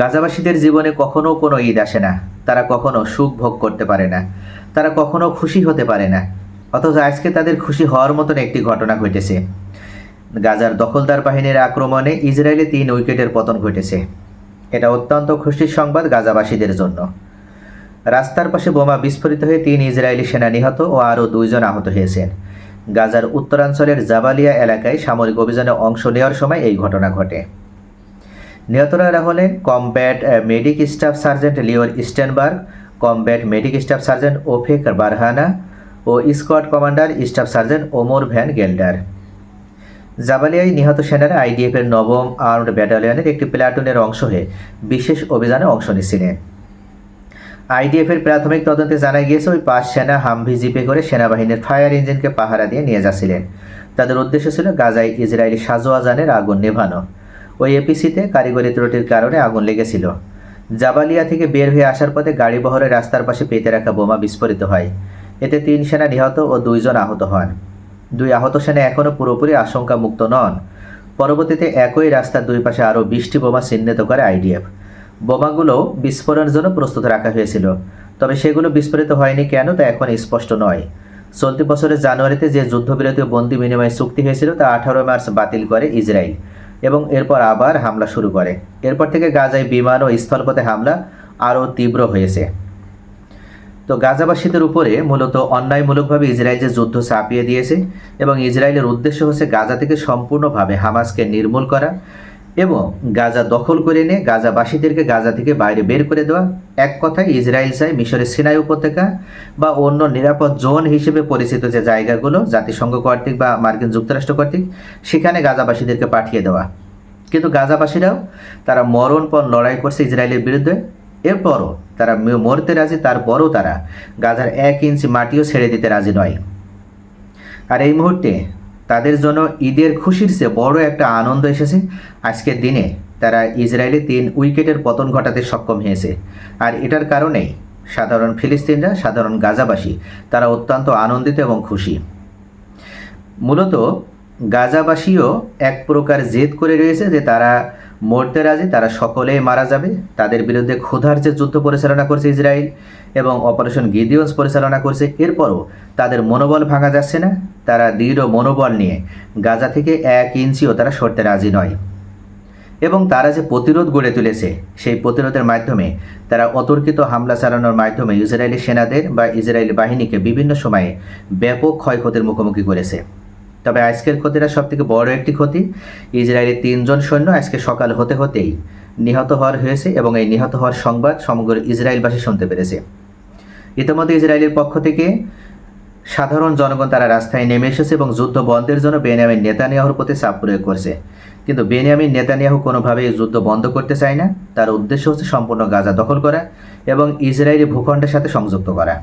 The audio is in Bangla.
গাজাবাসীদের জীবনে কখনো কোনো ঈদ আসে না। তারা কখনো সুখ ভোগ করতে পারে না। তারা কখনো খুশি হতে পারে না। অথচ আজকে তাদের খুশি হওয়ার মতন একটি ঘটনা ঘটেছে। গাজার দখলদার বাহিনীর আক্রমণে ইসরায়েলে তিন উইকেটের পতন ঘটেছে। এটা অত্যন্ত খুশির সংবাদ গাজাবাসীদের জন্য। রাস্তার পাশে বোমা বিস্ফোরিত হয়ে তিন ইসরায়েলি সেনা নিহত ও আরও দুইজন আহত হয়েছেন। গাজার উত্তরাঞ্চলের জাবালিয়া এলাকায় সামরিক অভিযানে অংশ নেওয়ার সময় এই ঘটনা ঘটে। নিহতরা হলেন combat medic staff sergeant Lior Steinberg, combat medic staff sergeant Ofek Barhana ও squad commander staff sergeant Omer Van Gelder. জাবালিয়ায় নিহত সেনারা আইডিএফের নবম আর্মড ব্যাটালিয়নের একটি প্লাটুনের অংশ হয়ে বিশেষ অভিযানে অংশ নিচ্ছিলেন আইডিএফের প্রাথমিক তদন্তে জানা গিয়েছে, ওই পাঁচ সেনা হামভি জিপে করে সেনাবাহিনীর ফায়ার ইঞ্জিনকে পাহারা দিয়ে নিয়ে যাচ্ছিলেন। তাদের উদ্দেশ্য ছিল গাজায় ইসরায়েলি সাজোয়াজানের আগুন নেভানো। ওই এপিসিতে কারিগরি ত্রুটির কারণে আগুন লেগেছিল। জাবালিয়া থেকে বের হয়ে আসার পথে গাড়ি বহরে রাস্তার পাশে পেতে রাখা বোমা বিস্ফোরিত হয়। এতে তিন সেনা নিহত ও দুইজন আহত হন। দুই আহত সেনা এখনও পুরোপুরি আশঙ্কা মুক্ত নন। পরবর্তীতে একই রাস্তার দুই পাশে আরও বিশটি বোমা চিহ্নিত করে আইডিএফ। বোমাগুলো বিস্ফোরণের জন্য প্রস্তুত রাখা হয়েছিল, তবে সেগুলো বিস্ফোরিত হয়নি কেন তা এখন স্পষ্ট নয়। চলতি বছরের জানুয়ারিতে যে যুদ্ধবিরতি ও বন্দি বিনিময় চুক্তি হয়েছিল তা আঠারো মার্চ বাতিল করে ইসরায়েল। এবং এরপর আবার হামলা শুরু করে। এরপর থেকে গাজায় বিমান ও স্থলপথে হামলা আরও তীব্র হয়েছে। তো গাজাবাসীদের উপরে মূলত অন্যায়মূলকভাবে ইসরায়েল যে যুদ্ধ চাপিয়ে দিয়েছে এবং ইসরায়েলের উদ্দেশ্য হচ্ছে গাজা থেকে সম্পূর্ণভাবে হামাসকে নির্মূল করা এবং গাজা দখল করে নিয়ে গাজাবাসীদেরকে গাজা থেকে বাইরে বের করে দেওয়া। এক কথায় ইসরায়েল চায় মিশরের সিনাই উপত্যকা বা অন্য নিরাপদ জোন হিসেবে পরিচিত যে জায়গাগুলো, জাতিসংঘ কর্তৃক বা মার্কিন যুক্তরাষ্ট্র কর্তৃক, সেখানে গাজাবাসীদেরকে পাঠিয়ে দেওয়া। কিন্তু গাজাবাসীরাও তারা মরণপণ লড়াই করছে ইসরায়েলের বিরুদ্ধে। এরপরও তারা মরতে রাজি, তারপরও তারা গাজার এক ইঞ্চি মাটিও ছেড়ে দিতে রাজি নয়। আর এই মুহূর্তে তাদের জন্য ঈদের খুশির চেয়ে বড় একটা আনন্দ এসেছে। আজকের দিনে তারা ইসরায়েলে তিন উইকেটের পতন ঘটাতে সক্ষম হয়েছে। আর এটার কারণেই সাধারণ ফিলিস্তিনরা, সাধারণ গাজাবাসী, তারা অত্যন্ত আনন্দিত এবং খুশি। মূলত গাজাবাসীও এক প্রকার জেদ করে রয়েছে যে তারা মরতে রাজি, তারা সকলেই মারা যাবে। তাদের বিরুদ্ধে ক্ষুধার যে যুদ্ধ পরিচালনা করছে ইসরায়েল এবং অপারেশন গিদিয়ন্স পরিচালনা করছে, এরপরও তাদের মনোবল ভাঙা যাচ্ছে না। তারা দৃঢ় মনোবল নিয়ে গাজা থেকে এক ইঞ্চিও তারা সরতে রাজি নয়। এবং তারা যে প্রতিরোধ গড়ে তুলেছে, সেই প্রতিরোধের মাধ্যমে তারা অতর্কিত হামলা চালানোর মাধ্যমে ইসরায়েলি সেনাদের বা ইসরায়েলি বাহিনীকে বিভিন্ন সময়ে ব্যাপক ক্ষয়ক্ষতির মুখোমুখি করেছে। তবে আজকের ক্ষতিটা সবথেকে বড় একটি ক্ষতি। ইসরায়েলের তিনজন সৈন্য আজকে সকাল হতে হতেই নিহত হওয়ার হয়েছে এবং এই নিহত হওয়ার সংবাদ সমগ্র ইসরায়েলবাসী শুনতে পেরেছে। ইতিমধ্যে ইসরায়েলের পক্ষ থেকে সাধারণ জনগণ তারা রাস্তায় নেমে এসেছে এবং যুদ্ধ বন্ধের জন্য বেনিয়ামিন নেতানিয়াহুর প্রতি চাপ প্রয়োগ করছে। কিন্তু বেনিয়ামিন নেতানিয়াহু কোনোভাবেই এই যুদ্ধ বন্ধ করতে চায় না। তার উদ্দেশ্য হচ্ছে সম্পূর্ণ গাজা দখল করা এবং ইসরায়েলি ভূখণ্ডের সাথে সংযুক্ত করা।